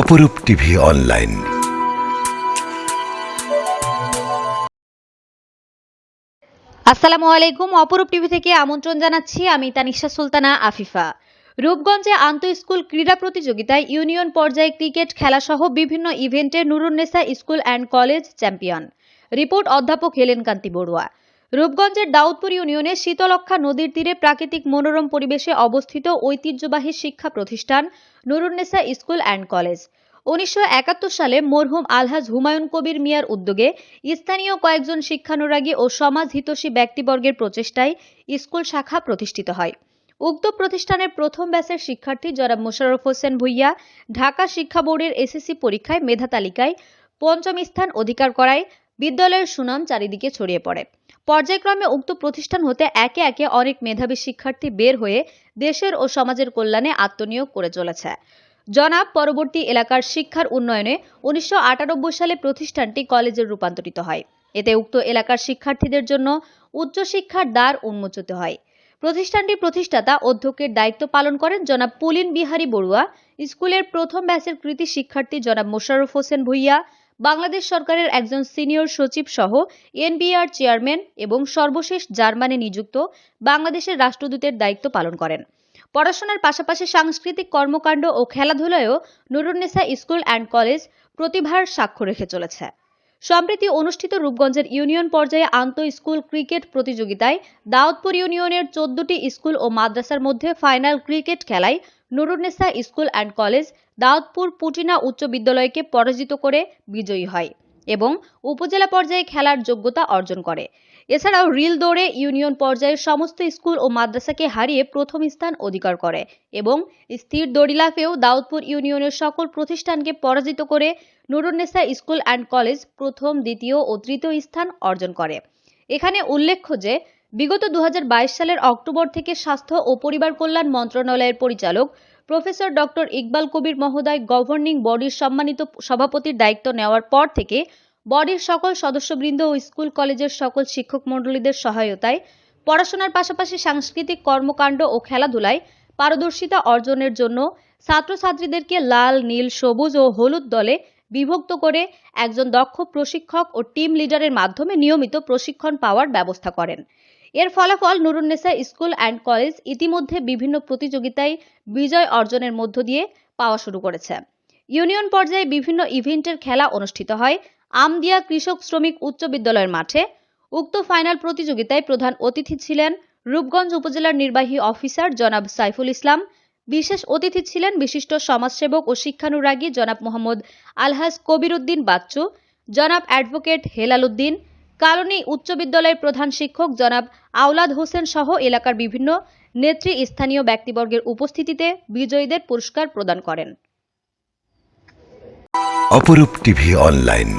অপরূপ TV online. আসসালামু আলাইকুম। অপরূপ টিভি থেকে আমন্ত্রণ জানাচ্ছি আমি তানিশা সুলতানা আফিফা। রূপগঞ্জে আন্তঃ স্কুল ক্রীড়া প্রতিযোগিতায় ইউনিয়ন পর্যায়ে ক্রিকেট খেলাসহ বিভিন্ন ইভেন্টে Nurunnesa school and college champion. Report অধ্যাপক হেলেন কান্তি বড়ুয়া। রূপগঞ্জের দাউদপুর ইউনিয়নে শীতলক্ষা নদীর তীরে প্রাকৃতিক মনোরম পরিবেশে অবস্থিত ঐতিহ্যবাহী শিক্ষা প্রতিষ্ঠান নুরুন্নেসা স্কুল অ্যান্ড কলেজ। উনিশশো একাত্তর সালে মরহুম আলহাজ হুমায়ুন কবির মিয়ার উদ্যোগে স্থানীয় কয়েকজন শিক্ষানুরাগী ও সমাজ হিতৈষী ব্যক্তিবর্গের প্রচেষ্টায় স্কুল শাখা প্রতিষ্ঠিত হয়। উক্ত প্রতিষ্ঠানের প্রথম ব্যাচের শিক্ষার্থী জনাব মোশাররফ হোসেন ভুইয়া ঢাকা শিক্ষা বোর্ডের এসএসসি পরীক্ষায় মেধা তালিকায় পঞ্চম স্থান অধিকার করায় বিদ্যালয়ের সুনাম চারিদিকে ছড়িয়ে পড়ে। পর্যায়ক্রমে উক্ত প্রতিষ্ঠান হতে একে একে অনেক মেধাবী শিক্ষার্থী বের হয়ে দেশের ও সমাজের কল্যাণে আত্মনিয়োগ করে চলেছে। জনাব, পরবর্তী এলাকার শিক্ষার উন্নয়নে উনিশশো আটানব্বই সালে প্রতিষ্ঠানটি কলেজে রূপান্তরিত হয়। এতে উক্ত এলাকার শিক্ষার্থীদের জন্য উচ্চশিক্ষার দ্বার উন্মোচিত হয়। প্রতিষ্ঠানটির প্রতিষ্ঠাতা অধ্যক্ষের দায়িত্ব পালন করেন জনাব পুলিন বিহারী বড়ুয়া। স্কুলের প্রথম ব্যাচের কৃতি শিক্ষার্থী জনাব মোশাররফ হোসেন ভুইয়া। বাংলাদেশ সরকারের একজন সিনিয়র সচিব সহ এনবিআর চেয়ারম্যান এবং সর্বশেষ জার্মানে নিযুক্ত বাংলাদেশের রাষ্ট্রদূতের দায়িত্ব পালন করেন। পড়াশোনার পাশাপাশি সাংস্কৃতিক কর্মকাণ্ড ও খেলাধুলায়ও নুরুন্নেসা স্কুল অ্যান্ড কলেজ প্রতিভার সাক্ষ্য রেখে চলেছে। সম্প্রতি অনুষ্ঠিত রূপগঞ্জের ইউনিয়ন পর্যায়ে আন্তঃ স্কুল ক্রিকেট প্রতিযোগিতায় দাউদপুর ইউনিয়নের চোদ্দটি স্কুল ও মাদ্রাসার মধ্যে ফাইনাল ক্রিকেট খেলায় Nurunnesa school and college Daudpur Putina উচ্চ বিদ্যালয়কে পরাজিত করে বিজয়ী হয় এবং উপজেলা পর্যায়ে খেলার যোগ্যতা অর্জন করে। এছাড়াও রিল দৌড়ে ইউনিয়ন পর্যায়ের সমস্ত স্কুল ও মাদ্রাসাকে হারিয়ে প্রথম স্থান অধিকার করে এবং স্থির দড়িলাফেও দাউদপুর ইউনিয়নের সকল প্রতিষ্ঠানকে পরাজিত করে নুরুন্নেসা স্কুল অ্যান্ড কলেজ প্রথম, দ্বিতীয় ও তৃতীয় স্থান অর্জন করে। এখানে উল্লেখ্য যে বিগত দু হাজার বাইশ সালের অক্টোবর থেকে স্বাস্থ্য ও পরিবার কল্যাণ মন্ত্রণালয়ের পরিচালক প্রফেসর ডক্টর ইকবাল কবির মহোদয় গভর্নিং বডির সম্মানিত সভাপতির দায়িত্ব নেওয়ার পর থেকে বডির সকল সদস্যবৃন্দ ও স্কুল কলেজের সকল শিক্ষক মণ্ডলীদের সহায়তায় পড়াশোনার পাশাপাশি সাংস্কৃতিক কর্মকাণ্ড ও খেলাধুলায় পারদর্শিতা অর্জনের জন্য ছাত্রছাত্রীদেরকে লাল, নীল, সবুজ ও হলুদ দলে বিভক্ত করে একজন দক্ষ প্রশিক্ষক ও টিম লিডারের মাধ্যমে নিয়মিত প্রশিক্ষণ পাওয়ার ব্যবস্থা করেন। এর ফলাফল নুরুন্নেসা স্কুল অ্যান্ড কলেজ ইতিমধ্যে বিভিন্ন প্রতিযোগিতায় বিজয় অর্জনের মধ্য দিয়ে পাওয়া শুরু করেছে। ইউনিয়ন পর্যায়ে বিভিন্ন ইভেন্টের খেলা অনুষ্ঠিত হয়। আমদিয়া কৃষক শ্রমিক উচ্চ বিদ্যালয়ের মাঠে। উক্ত ফাইনাল প্রতিযোগিতায় প্রধান অতিথি ছিলেন রূপগঞ্জ উপজেলার নির্বাহী অফিসার জনাব সাইফুল ইসলাম। বিশেষ অতিথি ছিলেন বিশিষ্ট সমাজসেবক ও শিক্ষানুরাগী জনাব মোহাম্মদ আলহাজ কবির উদ্দিন বাচ্চু, জনাব অ্যাডভোকেট হেলাল উদ্দিন কালনী উচ্চ বিদ্যালয়ের প্রধান শিক্ষক জনাব আওলাদ হোসেন সহ এলাকার বিভিন্ন নেত্রী স্থানীয় ব্যক্তিবর্গের উপস্থিতিতে বিজয়ীদের পুরস্কার প্রদান করেন। অপরূপ টিভি অনলাইন।